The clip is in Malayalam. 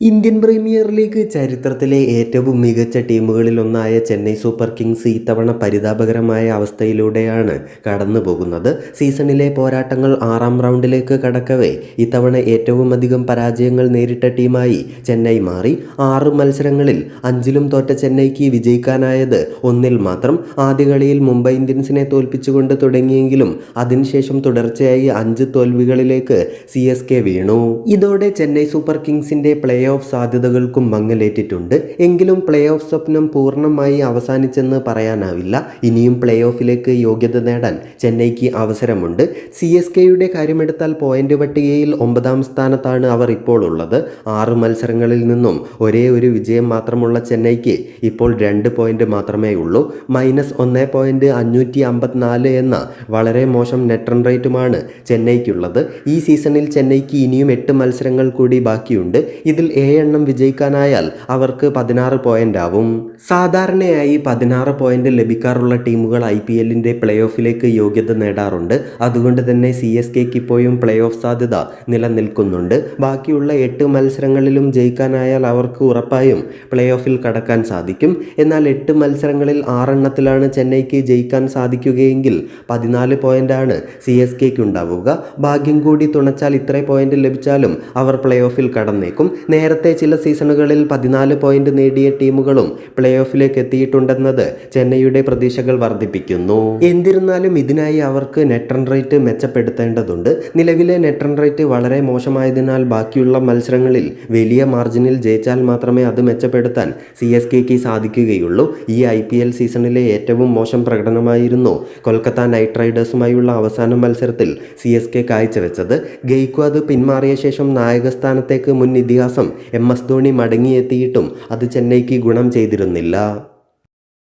ഇന്ത്യൻ പ്രീമിയർ ലീഗ് ചരിത്രത്തിലെ ഏറ്റവും മികച്ച ടീമുകളിലൊന്നായ ചെന്നൈ സൂപ്പർ കിങ്സ് ഇത്തവണ പരിതാപകരമായ അവസ്ഥയിലൂടെയാണ് കടന്നു പോകുന്നത് സീസണിലെ പോരാട്ടങ്ങൾ ആറാം റൗണ്ടിലേക്ക് കടക്കവേ. ഇത്തവണ ഏറ്റവും അധികം പരാജയങ്ങൾ നേരിട്ട ടീമായി ചെന്നൈ മാറി. ആറ് മത്സരങ്ങളിൽ അഞ്ചിലും തോറ്റ ചെന്നൈക്ക് വിജയിക്കാനായത് ഒന്നിൽ മാത്രം. ആദ്യ കളിയിൽ മുംബൈ ഇന്ത്യൻസിനെ തോൽപ്പിച്ചുകൊണ്ട് തുടങ്ങിയെങ്കിലും അതിനുശേഷം തുടർച്ചയായി അഞ്ച് തോൽവികളിലേക്ക് സി വീണു. ഇതോടെ ചെന്നൈ സൂപ്പർ കിങ്സിന്റെ പ്ലേ ഓഫ് സാധ്യതകൾക്കും മങ്ങലേറ്റിട്ടുണ്ട്. എങ്കിലും പ്ലേ ഓഫ് സ്വപ്നം പൂർണമായി അവസാനിച്ചെന്ന് പറയാനാവില്ല. ഇനിയും പ്ലേ ഓഫിലേക്ക് യോഗ്യത നേടാൻ ചെന്നൈക്ക് അവസരമുണ്ട്. സി എസ് കെയുടെ കാര്യമെടുത്താൽ പോയിന്റ് പട്ടികയിൽ ഒമ്പതാം സ്ഥാനത്താണ് അവർ ഇപ്പോൾ ഉള്ളത്. ആറ് മത്സരങ്ങളിൽ നിന്നും ഒരേ ഒരു വിജയം മാത്രമുള്ള ചെന്നൈക്ക് ഇപ്പോൾ രണ്ട് പോയിന്റ് മാത്രമേ ഉള്ളൂ. മൈനസ് ഒന്ന് പോയിന്റ് അഞ്ഞൂറ്റി അമ്പത്തിനാല് എന്ന വളരെ മോശം നെറ്റ് റേറ്റുമാണ് ചെന്നൈക്കുള്ളത്. ഈ സീസണിൽ ചെന്നൈക്ക് ഇനിയും എട്ട് മത്സരങ്ങൾ കൂടി ബാക്കിയുണ്ട്. ഇതിൽ ഏഴെണ്ണം വിജയിക്കാനായാൽ അവർക്ക് പതിനാറ് പോയിന്റ് ആവും. സാധാരണയായി പതിനാറ് പോയിന്റ് ലഭിക്കാറുള്ള ടീമുകൾ ഐ പി എല്ലിന്റെ പ്ലേ ഓഫിലേക്ക് യോഗ്യത നേടാറുണ്ട്. അതുകൊണ്ട് തന്നെ സി എസ് കെക്ക് ഇപ്പോഴും പ്ലേ ഓഫ് സാധ്യത നിലനിൽക്കുന്നുണ്ട്. ബാക്കിയുള്ള എട്ട് മത്സരങ്ങളിലും ജയിക്കാനായാൽ അവർക്ക് ഉറപ്പായും പ്ലേ ഓഫിൽ കടക്കാൻ സാധിക്കും. എന്നാൽ എട്ട് മത്സരങ്ങളിൽ ആറെണ്ണത്തിലാണ് ചെന്നൈക്ക് ജയിക്കാൻ സാധിക്കുകയെങ്കിൽ പതിനാല് പോയിന്റാണ് സി എസ് കെക്ക് ഉണ്ടാവുക. ഭാഗ്യം കൂടി തുണച്ചാൽ ഇത്ര പോയിന്റ് ലഭിച്ചാലും അവർ പ്ലേ ഓഫിൽ കടന്നേക്കും നേരത്തെ ചില സീസണുകളിൽ പതിനാല് പോയിന്റ് നേടിയ ടീമുകളും പ്ലേ ഓഫിലേക്ക് എത്തിയിട്ടുണ്ടെന്നത് ചെന്നൈയുടെ പ്രതീക്ഷകൾ വർദ്ധിപ്പിക്കുന്നു. എന്നിരുന്നാലും ഇതിനായി അവർക്ക് നെറ്റ് റൺ റേറ്റ് മെച്ചപ്പെടുത്തേണ്ടതുണ്ട്. നിലവിലെ നെറ്റ് റൺ റേറ്റ് വളരെ മോശമായതിനാൽ ബാക്കിയുള്ള മത്സരങ്ങളിൽ വലിയ മാർജിനിൽ ജയിച്ചാൽ മാത്രമേ അത് മെച്ചപ്പെടുത്താൻ സി എസ് കെക്ക് സാധിക്കുകയുള്ളൂ. ഈ ഐ പി എൽ സീസണിലെ ഏറ്റവും മോശം പ്രകടനമായിരുന്നു കൊൽക്കത്ത നൈറ്റ് റൈഡേഴ്സുമായുള്ള അവസാന മത്സരത്തിൽ സി എസ് കെ കാഴ്ചവെച്ചത്. ഗെയ്ക്വാദ് പിന്മാറിയ ശേഷം നായകസ്ഥാനത്തേക്ക് മുൻ ഇതിഹാസം എം എസ് ധോണി മടങ്ങിയെത്തിയിട്ടും അത് ചെന്നൈക്ക് ഗുണം ചെയ്തിരുന്നില്ല.